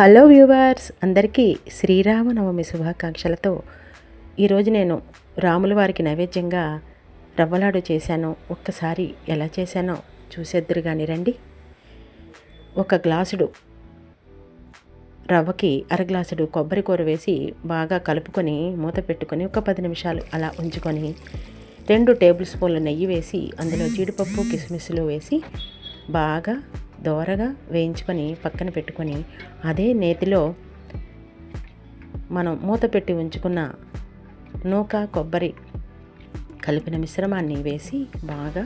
Hello viewers అందరికీ శ్రీరామనవమి శుభాకాంక్షలతో ఈరోజు నేను రాముల వారికి నైవేద్యంగా రవ్వలాడు చేశాను. ఒక్కసారి ఎలా చేశానో చూసేద్దరు కానీ రండి. ఒక గ్లాసుడు రవ్వకి అర గ్లాసుడు కొబ్బరి కూర వేసి బాగా కలుపుకొని మూత పెట్టుకొని ఒక పది నిమిషాలు అలా ఉంచుకొని రెండు టేబుల్ స్పూన్ల నెయ్యి వేసి అందులో జీడిపప్పు కిస్మిస్లు వేసి బాగా దోరగా వేయించుకొని పక్కన పెట్టుకొని అదే నేతిలో మనం మూత పెట్టి ఉంచుకున్న నూక కొబ్బరి కలిపిన మిశ్రమాన్ని వేసి బాగా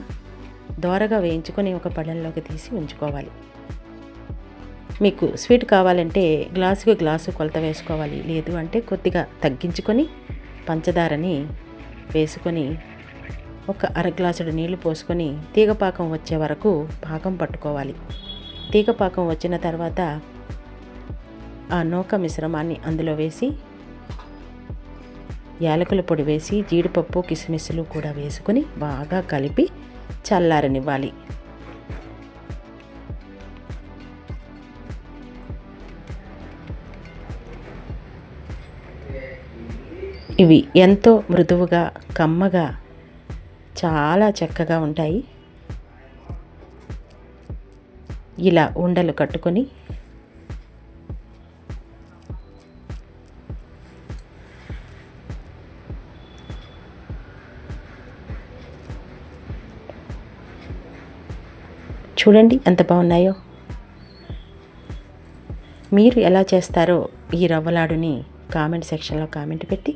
దోరగా వేయించుకొని ఒక పళ్ళెంలోకి తీసి ఉంచుకోవాలి. మీకు స్వీట్ కావాలంటే గ్లాసుకి గ్లాసు కొలత వేసుకోవాలి. లేదు అంటే కొద్దిగా తగ్గించుకొని పంచదారని వేసుకొని ఒక అర గ్లాసుడు నీళ్ళు పోసుకొని తీగపాకం వచ్చే వరకు పాకం పట్టుకోవాలి. తీగపాకం వచ్చిన తర్వాత ఆ నూక మిశ్రమాన్ని అందులో వేసి యాలకుల పొడి వేసి జీడిపప్పు కిస్మిస్లు కూడా వేసుకొని బాగా కలిపి చల్లారనివ్వాలి. ఇవి ఎంతో మృదువుగా కమ్మగా చాలా చక్కగా ఉంటాయి. ఇలా ఉండలు కట్టుకొని చూడండి ఎంత బాగున్నాయో. మీరు ఎలా చేస్తారో ఈ రవ్వలాడుని కామెంట్ సెక్షన్లో కామెంట్ పెట్టి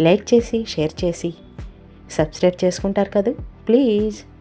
లైక్ చేసి షేర్ చేసి సబ్స్క్రైబ్ చేసుకుంటారు కదా. ప్లీజ్.